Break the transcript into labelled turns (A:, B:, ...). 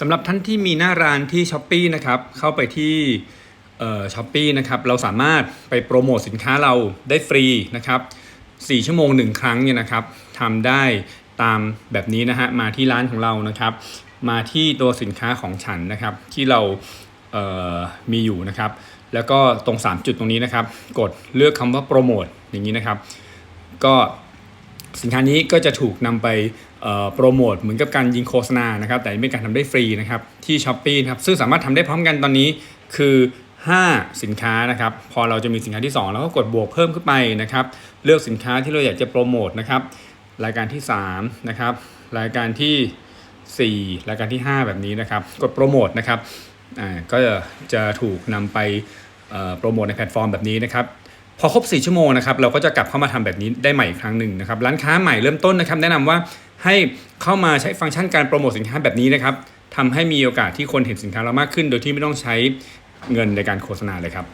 A: สำหรับท่านที่มีหน้าร้านที่ช้อปปีนะครับเข้าไปที่ช้อปปีนะครับเราสามารถไปโปรโมทสินค้าเราได้ฟรีนะครับ4ชั่วโมง 1 ครั้งเนี่ยนะครับทำได้ตามแบบนี้นะฮะมาที่ร้านของเรานะครับ มาที่ตัวสินค้าของฉันนะครับที่เราเมีอยู่นะครับ แล้วก็ตรง 3 จุดตรงนี้นะครับ กดเลือกคำว่าโปรโมทอย่างนี้นะครับ ก็ สินค้านี้ก็จะถูกนำไปโปรโมทเหมือนกับการยิงโฆษณานะครับ แต่เป็นการทำได้ฟรีนะครับที่ s h อ p e e นะครับซึ่งสามารถทำได้พร้อมกันตอนนี้คือ 5 สินค้านะครับ พอเราจะมีสินค้าที่ 2 แล้วก็กดบวกเพิ่มขึ้นไปนะครับ เลือกสินค้าที่เราอยากจะโปรโมทนะครับ รายการที่3นะครับรายการที่ 4 รายการที่ 5 แบบนี้นะครับ กดโปรโมทนะครับก็จะถูกนำไปโปรโมทในแพลตฟอร์มแบบนี้นะครับ พอครบ 4 ชั่วโมงนะครับเราก็จะกลับเข้ามาทำแบบนี้ได้ใหม่อีกครั้งหนึ่งนะครับร้านค้าใหม่เริ่มต้นนะครับแนะนำว่าให้เข้ามาใช้ฟังก์ชันการโปรโมทสินค้าแบบนี้นะครับทำให้มีโอกาสที่คนเห็นสินค้าเรามากขึ้น โดยที่ไม่ต้องใช้เงินในการโฆษณาเลยครับ